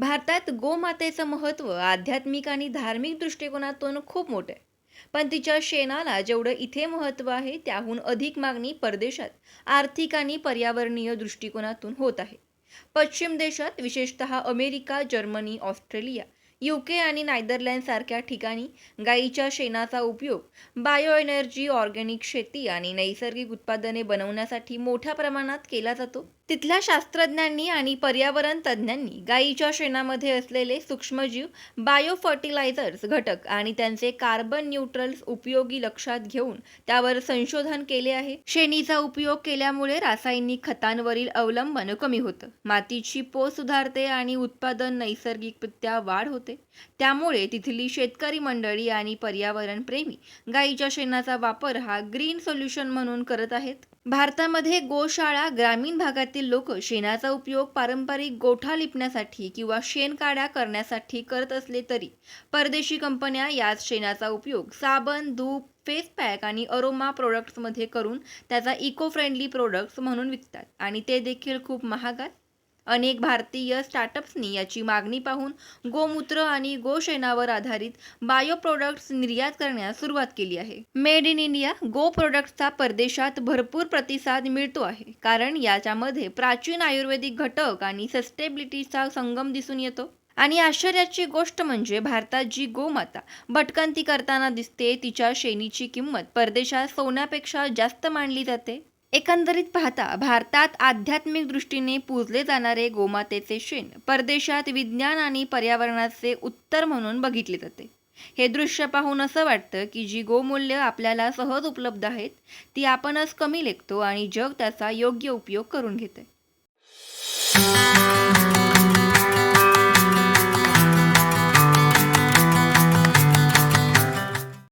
भारतात गोमातेचं महत्त्व आध्यात्मिक आणि धार्मिक दृष्टिकोनातून खूप मोठं आहे. पण तिच्या शेणाला जेवढं इथे महत्त्व आहे त्याहून अधिक मागणी परदेशात आर्थिक आणि पर्यावरणीय दृष्टिकोनातून होत आहे. पश्चिम देशात विशेषतः अमेरिका जर्मनी ऑस्ट्रेलिया यूके आणि नायदरलँडसारख्या ठिकाणी गाईच्या शेणाचा उपयोग बायो एनर्जी ऑर्गॅनिक शेती आणि नैसर्गिक उत्पादने बनवण्यासाठी मोठ्या प्रमाणात केला जातो. तिथल्या शास्त्रज्ञांनी आणि पर्यावरण तज्ज्ञांनी गायीच्या शेणामध्ये असलेले सूक्ष्मजीव बायो फर्टिलायझर्स घटक आणि त्यांचे कार्बन न्यूट्रल्स उपयोगी लक्षात घेऊन त्यावर संशोधन केले आहे. शेणीचा उपयोग केल्यामुळे रासायनिक खतांवरील अवलंबन कमी होतं. मातीची पोत सुधारते आणि उत्पादन नैसर्गिकरित्या वाढ होते. त्यामुळे तिथली शेतकरी मंडळी आणि पर्यावरण प्रेमी गायीच्या शेणाचा वापर हा ग्रीन सोल्युशन म्हणून करत आहेत. भारतामध्ये गोशाळा ग्रामीण भागातील लोक शेणाचा उपयोग पारंपरिक गोठा लिपण्यासाठी किंवा शेणकाड्या करण्यासाठी करत असले तरी परदेशी कंपन्या याच शेणाचा उपयोग साबण धूप फेस पॅक आणि अरोमा प्रोडक्ट्समध्ये करून त्याचा इको फ्रेंडली प्रोडक्ट्स म्हणून विकतात आणि ते देखील खूप महागात अनेक भारतीय स्टार्टअप्सनी याची मागणी पाहून गोमूत्र आणि गोशेणावर आधारित बायो प्रोडक्ट्स निर्यात करण्यास सुरुवात केली आहे. मेड इन इंडिया गो प्रोडक्ट्सचा परदेशात भरपूर प्रतिसाद मिळतो आहे. कारण याच्यामध्ये प्राचीन आयुर्वेदिक घटक आणि सस्टेबिलिटीचा संगम दिसून येतो. आणि आश्चर्याची गोष्ट म्हणजे भारतात जी गोमाता भटकंती करताना दिसते तिच्या शेणीची किंमत परदेशात सोन्यापेक्षा जास्त मानली जाते. एकंदरीत पाहता भारतात आध्यात्मिक दृष्टीने पूजले जाणारे गोमातेचे शेण परदेशात विज्ञान आणि पर्यावरणाचे उत्तर म्हणून बघितले जाते. हे दृश्य पाहून असं वाटतं की जी गोमूल्य आपल्याला सहज उपलब्ध आहेत ती आपणच कमी लेखतो आणि जग त्याचा योग्य उपयोग करून घेते.